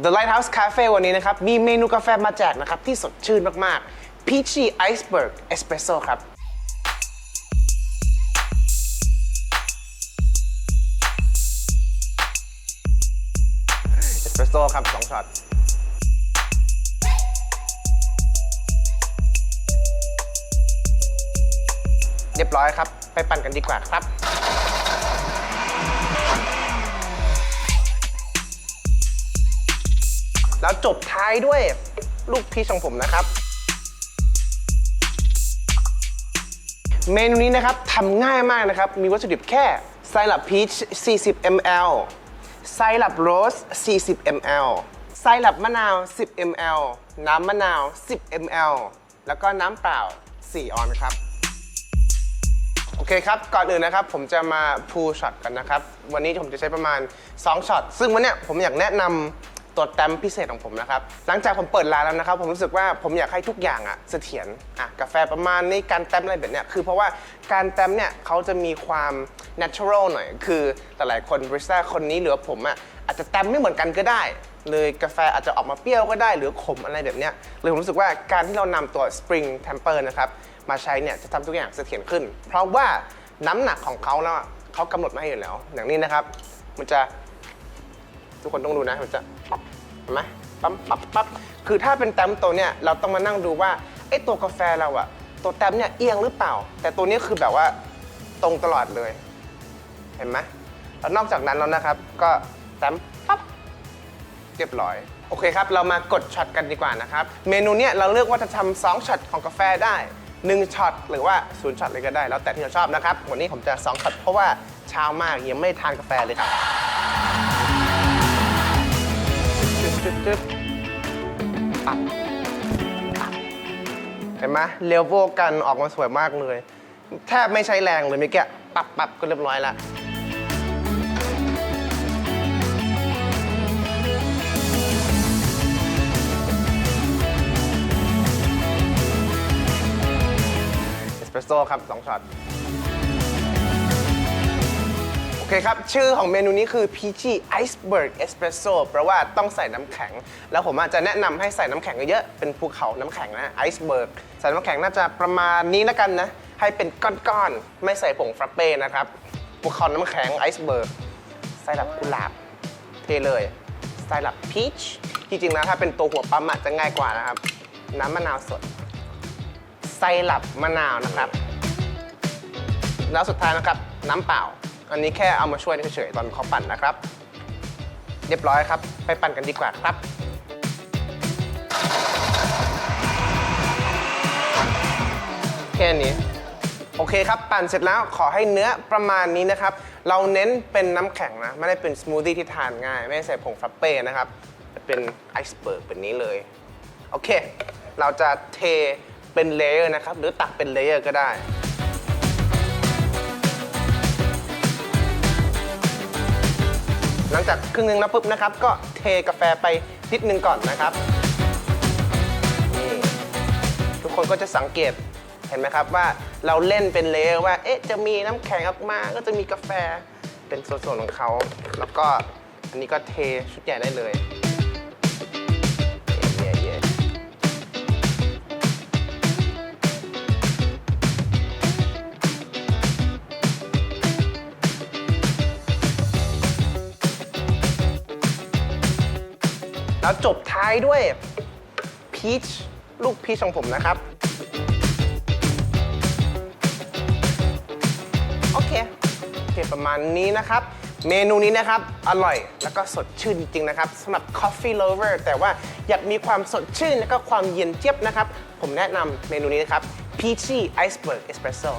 The Lighthouse Cafe วันนี้นะครับ มีเมนูกาแฟมาแจกนะครับ ที่สดชื่นมาก ๆ Peachy Iceberg Espresso ครับ เอสเปรสโซ่ครับสองช็อต เรียบร้อยครับ ไปปั่นกันดีกว่าครับ แล้วจบท้ายด้วยลูกพีชของผมนะครับ เมนูนี้นะครับทำง่ายมากนะครับ มีวัตถุดิบแค่ไซรัปพีช 40 ml ไซรัปโรส 40 ml ไซรัปมะนาว 10 ml น้ำมะนาว 10 ml แล้วก็น้ำเปล่า 4 ออนครับ โอเคครับ ก่อนอื่นนะครับ ผมจะมาพูช็อตกันนะครับ วันนี้ผมจะใช้ประมาณ 2 ช็อต ซึ่งวันเนี้ยผมอยากแนะนำ ตัวแต้มพิเศษของผมนะครับ หลังจากผมเปิดร้านแล้วนะครับ ผมรู้สึกว่าผมอยากให้ทุกอย่างอะเสถียรอะกาแฟประมาณนี้การแต้มอะไรแบบเนี้ยคือเพราะว่าการแต้มเนี่ยเขาจะมีความ natural หน่อย คือหลายๆคนบริสต้าคนนี้หรือว่าผมอะอาจจะแต้มไม่เหมือนกันก็ได้ เลยกาแฟอาจจะออกมาเปรี้ยวก็ได้ หรือขมอะไรแบบเนี้ยเลยผมรู้สึกว่าการที่เรานำตัว spring temper นะครับมาใช้เนี่ยจะทำทุกอย่างเสถียรขึ้น เพราะว่าน้ำหนักของเขาแล้วอะเขากำหนดมาให้อยู่แล้ว อย่างนี้นะครับ มันจะ ทุกคนต้องดูนะมันจะปั๊บเห็นไหมปั๊บปั๊บปั๊บคือถ้าเป็นแต้มตัวเนี่ยเราต้องมานั่งดูว่าไอ้ตัวกาแฟเราอะตัวแต้มเนี่ยเอียงหรือเปล่า แต่ตัวนี้คือแบบว่าตรงตลอดเลย เห็นไหมแล้วนอกจากนั้นแล้วนะครับ ก็แต้มปั๊บเรียบร้อยโอเคครับ เรามากดช็อตกันดีกว่านะครับ เมนูเนี้ยเราเลือกว่าจะทำสองช็อตของกาแฟได้1ช็อตหรือว่าศูนย์ช็อตเลยก็ได้ แล้วแต่ที่เราชอบนะครับ วันนี้ผมจะ2ช็อตเพราะว่าเช้ามากยังไม่ทานกาแฟเลยครับ จึ๊บจึ๊บจึ๊บปับปับเห็นไหมเลเวลกันออกมาสวยมากเลย แทบไม่ใช้แรงเลยเมื่อกี้ปับปับก็เรียบร้อยล้วเอสเปรสโซ่ครับ2ช็อต เคครับ ชื่อของเมนูนี้คือ Peachy Iceberg Espresso แปลว่าต้องใส่น้ำแข็ง แล้วผมอาจจะแนะนำให้ใส่น้ำแข็งเยอะๆเป็นภูเขาน้ำแข็งนะ Iceberg ใส่น้ำแข็งน่าจะประมาณนี้แล้วกันนะ ให้เป็นก้อนๆ ไม่ใส่ผงฟรัปเป้นะครับภูเขาน้ำแข็ง Iceberg ไซรัปกุหลาบเทเลยไซรัปพีชจริงๆนะถ้าเป็นตัวหัวปั๊มอาจจะง่ายกว่านะครับ น้ำมะนาวสดไซรัปมะนาวนะครับ แล้วสุดท้ายนะครับ น้ำเปล่า อันนี้แค่เอามาช่วยเฉยๆตอนเขาปั่นนะครับ เรียบร้อยครับ ไปปั่นกันดีกว่าครับแค่นี้โอเคครับ ปั่นเสร็จแล้วขอให้เนื้อประมาณนี้นะครับ เราเน้นเป็นน้ำแข็งนะ ไม่ได้เป็นสมูทตี้ที่ทานง่าย ไม่ได้ใส่ผงฟรัปเป้นะครับเป็นไอซ์เบิร์กแบบนี้เลย โอเค เราจะเทเป็นเลเยอร์นะครับ หรือตักเป็นเลเยอร์ก็ได้ หลังจากครึ่งหนึงแล้วปุ๊บนะครับ ก็เทกาแฟไปนิดนึงก่อนนะครับนี่ทุกคนก็จะสังเกตเห็นไหมครับว่าเราเล่นเป็นเลเยอร์ว่า เอ๊ะจะมีน้ำแข็งออกมา ก็จะมีกาแฟเป็นส่วนๆของเขา แล้วก็อันนี้ก็เทชุดใหญ่ได้เลย แล้วจบท้ายด้วยพีชลูกพีชของผมนะครับ โอเคโอเคประมาณนี้นะครับ เมนูนี้นะครับ อร่อยแล้วก็สดชื่นจริง ๆ นะครับสำหรับ Coffee Lover แต่ว่าอยากมีความสดชื่น แล้วก็ความเย็นเจี๊ยบนะครับ ผมแนะนำเมนูนี้นะครับ Peachy Iceberg Espresso